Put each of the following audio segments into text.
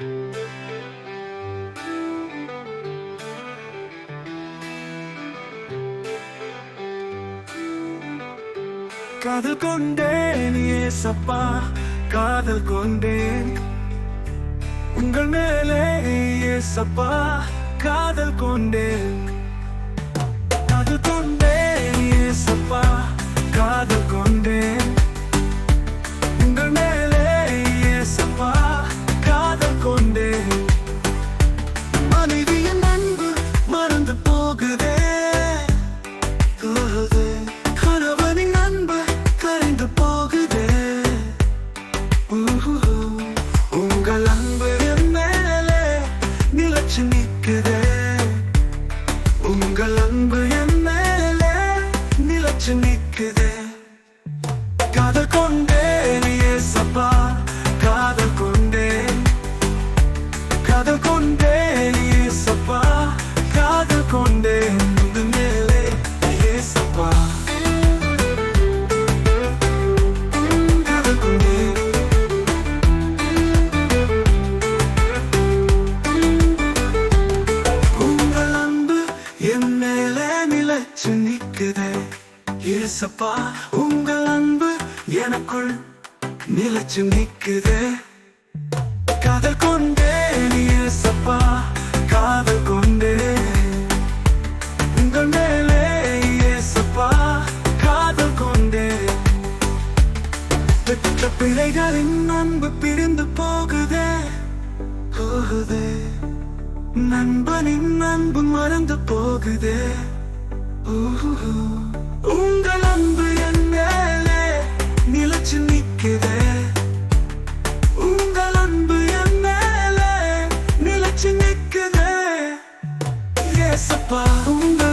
காதல் கொண்டேன் ஏசப்பா காதல் கொண்டேன். உங்கள் மேலே ஏசப்பா காதல் கொண்டேன். காதல் கொண்டேன் ஏசப்பா. உங்கள் அன்பு என் மேலே நிலச்சி நிற்குதே. உங்கள் அன்பு மேலே நிலச்சி நிற்குதே. மேலே நிலைச்சு நிற்குதே ஏசப்பா உங்கள் அன்பு எனக்குள் நிலைச்சு நிக்குது. காதல் கொண்டேன் ஏசப்பா காதல் கொண்டே உங்கள் மேலே இயேசப்பா காதல் கொண்டே பெற்ற பிழைகளின் அன்பு பிரிந்து போகுதே. போகுதே. நண்பனின் அன்பு மறந்து போகுதே. உங்கள் அன்பு என் மேலே நிலச்சு நிற்குதே. உங்கள் அன்பு என் மேலே நிலச்சு நிற்குதே. ஏசப்பா உங்கள்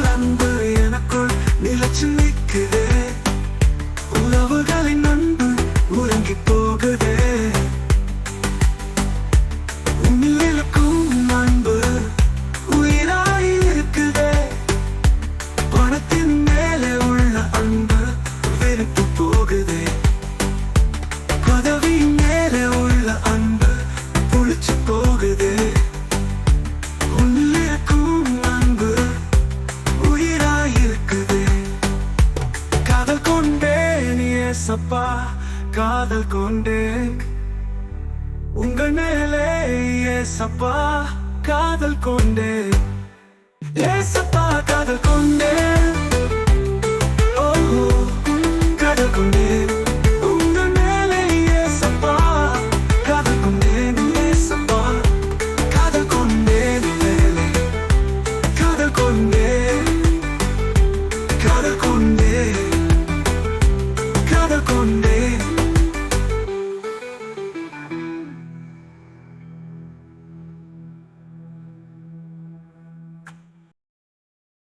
ஏசப்பா காதல் கொண்டு உங்கள் மேலே ஏசப்பா காதல் கொண்டு. ஏச